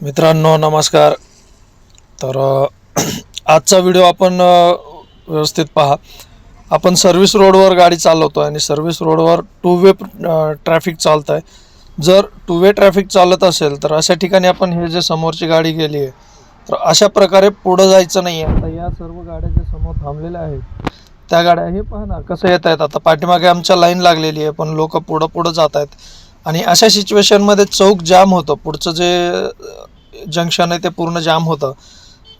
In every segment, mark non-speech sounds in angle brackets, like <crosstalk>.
मित्रांनो नमस्कार. तर आजचा व्हिडिओ आपण व्यवस्थित पहा. आपण सर्व्हिस रोडवर गाडी चालवतो आणि सर्व्हिस रोडवर टू वे ट्रॅफिक चालत आहे जर टू वे ट्रॅफिक चालत असेल तर अशा ठिकाणी आपण हे जे समोरची गाडी गेली आहे तर अशा प्रकारे पुढं जायचं नाही आहे आता या सर्व गाड्या ज्या समोर थांबलेल्या आहेत त्या गाड्या हे पाहणार ना कसं येत आहेत आता पाठीमागे आमच्या लाईन लागलेली आहे पण लोक पुढं पुढं जात आहेत आणि अशा सिच्युएशनमध्ये चौक जाम होतं. पुढचं जे जंक्शन आहे ते पूर्ण जाम होतं.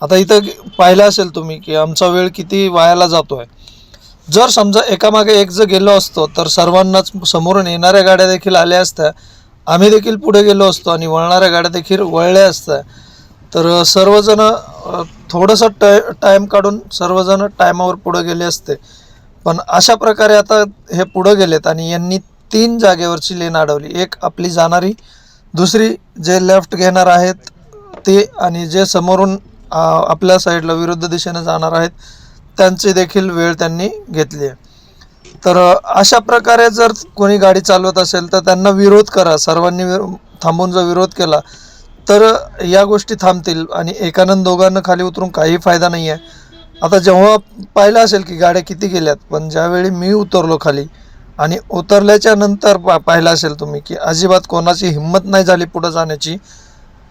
आता इथं पाहिलं असेल तुम्ही की आमचा वेळ किती वायाला जातो आहे जर समजा एकामागे एक जर गेलो असतो तर सर्वांनाच समोरून येणाऱ्या गाड्या देखील आल्या असत्या. आम्ही देखील पुढे गेलो असतो आणि वळणाऱ्या गाड्या देखील वळल्या असत्या. तर सर्वजण थोडंसं टाय टाईम काढून सर्वजण टायमावर पुढे गेले असते. पण अशा प्रकारे आता हे पुढं गेलेत आणि यांनी तीन जागेवरची लेन अडवली. एक आपली जाणारी दुसरी जे लेफ्ट घेणार आहेत ते आणि जे समोरून आपल्या साईडला विरुद्ध दिशेने जाणार आहेत त्यांची देखील वेळ त्यांनी घेतली आहे. तर अशा प्रकारे जर कोणी गाडी चालवत असेल तर त्यांना विरोध करा. सर्वांनी थांबून जर विरोध केला तर या गोष्टी थांबतील आणि एकानंद दोघांना खाली उतरून काही फायदा नाही आहे आता जेव्हा पाहिलं असेल की गाड्या किती गेल्यात पण ज्यावेळी मी उतरलो खाली आणि उतरल्याच्या नंतर पा पाहिलं असेल तुम्ही की अजिबात कोणाची हिंमत नाही झाली पुढं जाण्याची.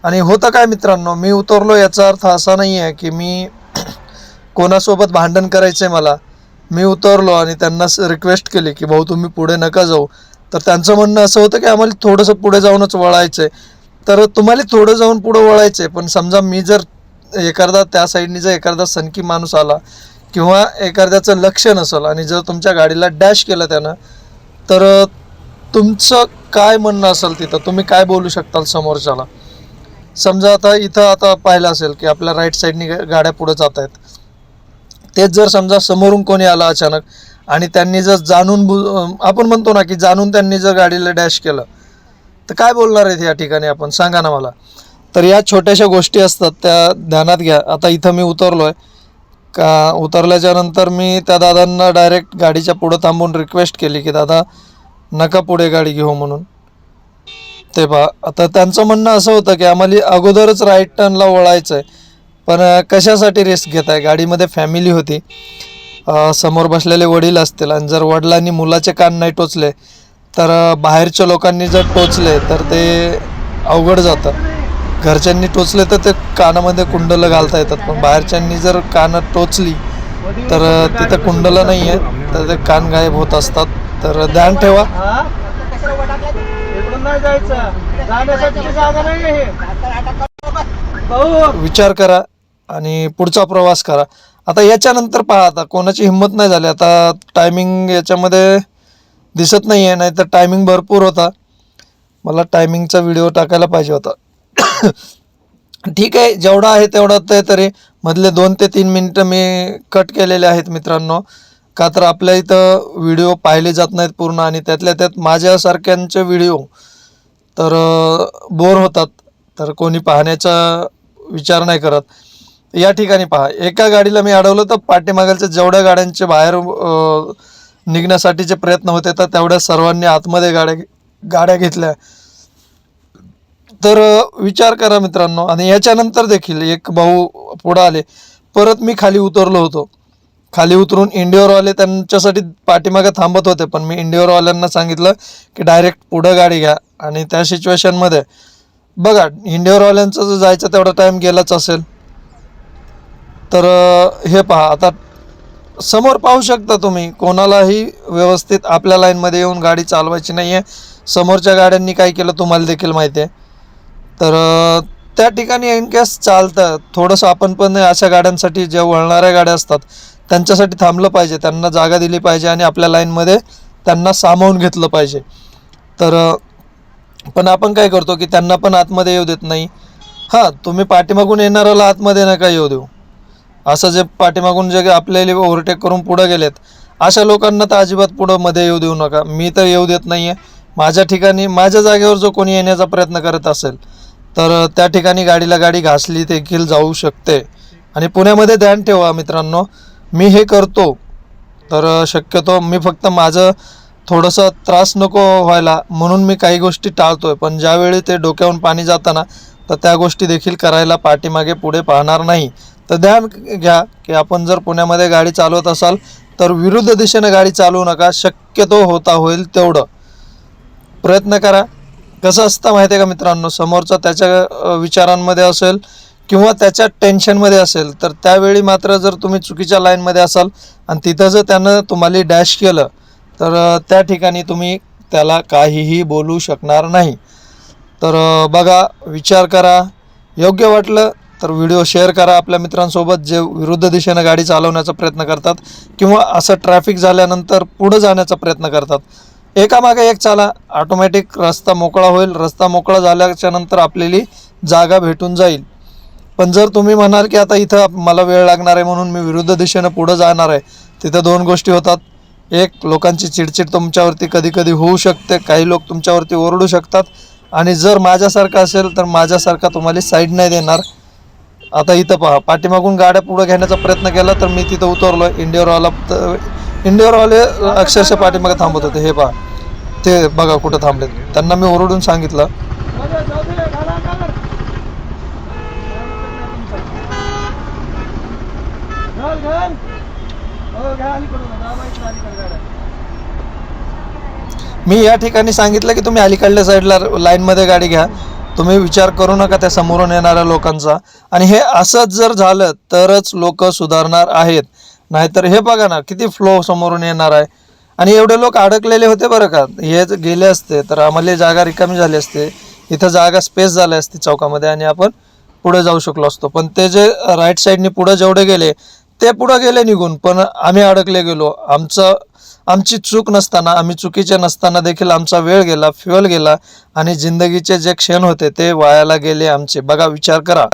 आणि होतं काय मित्रांनो मी उतरलो याचा अर्थ असा नाही आहे की मी <clears throat> कोणासोबत भांडण करायचं आहे मला. मी उतरलो आणि त्यांना रिक्वेस्ट केली की भाऊ तुम्ही पुढे नका जाऊ. तर त्यांचं म्हणणं असं होतं की आम्हाला थोडंसं पुढे जाऊनच वळायचं आहे तर तुम्हाला थोडं जाऊन पुढं वळायचं आहे पण समजा मी जर एखादा त्या साईडनी जर एखादा सनकी माणूस आला किंवा एखाद्याचं लक्ष नसेल आणि जर तुमच्या गाडीला डॅश केलं त्यानं तर तुमचं काय म्हणणं असेल तिथं? तुम्ही काय बोलू शकताल समोरच्याला? समजा आता इथं आता पाहिलं असेल की आपल्या राईट साईडनी गाड्या पुढे जात आहेत तेच जर समजा समोरून कोणी आला अचानक आणि त्यांनी जर जाणून बु आपण म्हणतो ना की जाणून त्यांनी जर गाडीला डॅश केलं तर काय बोलणार आहेत या ठिकाणी आपण? सांगा ना मला. तर या छोट्याशा गोष्टी असतात त्या ध्यानात घ्या. आता इथं मी उतरलो आहे का उतरल्याच्यानंतर मी त्या दादांना डायरेक्ट गाडीच्या पुढं थांबून रिक्वेस्ट केली की दादा नका पुढे गाडी घेऊ म्हणून. ते पहा आता त्यांचं म्हणणं असं होतं की आम्हाला अगोदरच राईट टर्नला वळायचं आहे पण कशासाठी रिस्क घेत आहे गाडीमध्ये फॅमिली होती. समोर बसलेले वडील असतील आणि जर वडिलांनी मुलाचे कान नाही टोचले तर बाहेरच्या लोकांनी जर टोचले तर ते अवघड जातं. घरच्यांनी टोचले तर ते कानामध्ये कुंडलं घालता येतात. पण बाहेरच्यांनी जर कानं टोचली तर तिथं कुंडलं नाही आहे तर ते कान गायब होत असतात. तर ध्यान ठेवा. विचार करा आणि पुढचा प्रवास करा. आता याच्यानंतर पहा आता कोणाची हिंमत नाही झाली. आता टायमिंग याच्यामध्ये दिसत नाही आहे नाही तर टायमिंग भरपूर होता. मला टायमिंगचा व्हिडिओ टाकायला पाहिजे होता. ठीक आहे जेवढा आहे तेवढा ते तरी. मधले दोन ते तीन मिनटं मी कट केलेले आहेत मित्रांनो. का तर आपल्या इथं व्हिडिओ पाहिले जात नाहीत पूर्ण आणि त्यातल्या त्यात माझ्यासारख्यांचे व्हिडिओ तर बोर होतात. तर कोणी पाहण्याचा विचार नाही करत. या ठिकाणी पहा एका गाडीला मी अडवलं तर पाठीमागालच्या जेवढ्या गाड्यांचे बाहेर निघण्यासाठीचे प्रयत्न होते तर तेवढ्या सर्वांनी आतमध्ये गाड्या गाड्या घेतल्या. तर विचार करा मित्रांनो. आणि याच्यानंतर देखील एक भाऊ पुढं आले. परत मी खाली उतरलो होतो. खाली उतरून इंडिओरवाले त्यांच्यासाठी पाठीमागे थांबत होते पण मी इंडिओरवाल्यांना सांगितलं की डायरेक्ट पुढं गाडी घ्या. आणि त्या सिच्युएशनमध्ये बघा इंडिओरवाल्यांचं जर जायचं तेवढा टाईम गेलाच असेल. तर हे पहा आता समोर पाहू शकता तुम्ही कोणालाही व्यवस्थित आपल्या लाईनमध्ये येऊन गाडी चालवायची नाही आहे समोरच्या गाड्यांनी काय केलं तुम्हाला देखील माहिती आहे तर त्या ठिकाणी इन केस चालतं. थोडंसं आपण पण अशा गाड्यांसाठी ज्या वळणाऱ्या गाड्या असतात त्यांच्यासाठी थांबलं पाहिजे. त्यांना जागा दिली पाहिजे आणि आपल्या लाईनमध्ये त्यांना सामावून घेतलं पाहिजे. तर पण आपण काय करतो की त्यांना पण आतमध्ये येऊ देत नाही. हां तुम्ही पाठीमागून येणाऱ्याला आतमध्ये नका येऊ देऊ. असं जे पाठीमागून जे आपल्याला ओव्हरटेक करून पुढं गेलेत अशा लोकांना तर अजिबात पुढं मध्ये येऊ देऊ नका. मी तर येऊ देत नाही आहे माझ्या ठिकाणी माझ्या जागेवर जो कोणी येण्याचा प्रयत्न करत असेल तर त्या ठिकाणी गाडीला गाडी घासली देखील जाऊ शकते. आणि पुण्यामध्ये ध्यान ठेवा मित्रांनो मी हे करतो. तर शक्यतो मी फक्त माझं थोडंसं त्रास नको व्हायला म्हणून मी काही गोष्टी टाळतोय. पण ज्यावेळी ते डोक्याहून पाणी जाताना तर त्या गोष्टी देखील करायला पाठीमागे पुढे पाहणार नाही. तर ध्यान घ्या की आपण जर पुण्यामध्ये गाडी चालवत असाल तर विरुद्ध दिशेने गाडी चालवू नका. शक्यतो होता होईल तेवढं. प्रयत्न करा. कसं असतं माहिती आहे का मित्रांनो? समोरचा त्याच्या विचारांमध्ये असेल किंवा त्याच्या टेन्शनमध्ये असेल तर त्यावेळी मात्र जर तुम्ही चुकीच्या लाईनमध्ये असाल आणि तिथं जर त्यानं तुम्हाला डॅश केलं तर त्या ठिकाणी तुम्ही त्याला काहीही बोलू शकणार नाही. तर बघा विचार करा. योग्य वाटलं तर व्हिडिओ शेअर करा आपल्या मित्रांसोबत जे विरुद्ध दिशेनं गाडी चालवण्याचा प्रयत्न करतात किंवा असं ट्रॅफिक झाल्यानंतर पुढं जाण्याचा प्रयत्न करतात. एकामागे एक चाला. ऑटोमॅटिक रस्ता मोकळा होईल. रस्ता मोकळा झाल्याच्यानंतर आपल्याली जागा भेटून जाईल. पण जर तुम्ही म्हणाल की आता इथं मला वेळ लागणार आहे म्हणून मी विरुद्ध दिशेनं पुढं जाणार आहे. तिथं दोन गोष्टी होतात. एक लोकांची चिडचिड तुमच्यावरती कधी कधी होऊ शकते. काही लोक तुमच्यावरती ओरडू शकतात. आणि जर माझ्यासारखं असेल तर माझ्यासारखा तुम्हाला साईड नाही देणार. आता इथं पहा. पाठीमागून गाड्या पुढं घेण्याचा प्रयत्न केला तर मी तिथं उतरलो इंडिओरवाला इंडिओरवाले अक्षरशः पाठीमागे थांबत होते. हे पहा. ते बघा कुठं थांबलेत. त्यांना मी ओरडून सांगितलं. हो. मी या ठिकाणी सांगितलं की तुम्ही अलीकडल्या साईडला लाईनमध्ये गाडी घ्या. तुम्ही विचार करू नका त्या समोरून येणाऱ्या लोकांचा. आणि हे असंच जर झालं तरच लोक सुधारणार आहेत. नाहीतर हे बघा ना किती फ्लो समोरून येणार आहे. आणि एवढे लोक अडकलेले होते बरं का. हे जर गेले असते तर आम्हाला जागा रिकामी झाली असते. इथं जागा स्पेस झाली असती चौकामध्ये आणि आपण पुढे जाऊ शकलो असतो. पण ते जे राईट साईडनी पुढे जेवढे गेले ते पुढं गेले निघून. पण आम्ही अडकले गेलो. आमचं आमची चूक नसताना आम्ही चुकीचे नसताना देखील आमचा वेळ गेला फ्युअल गेला. आणि जिंदगीचे जे क्षण होते ते वायाला गेले आमचे. बघा विचार करा.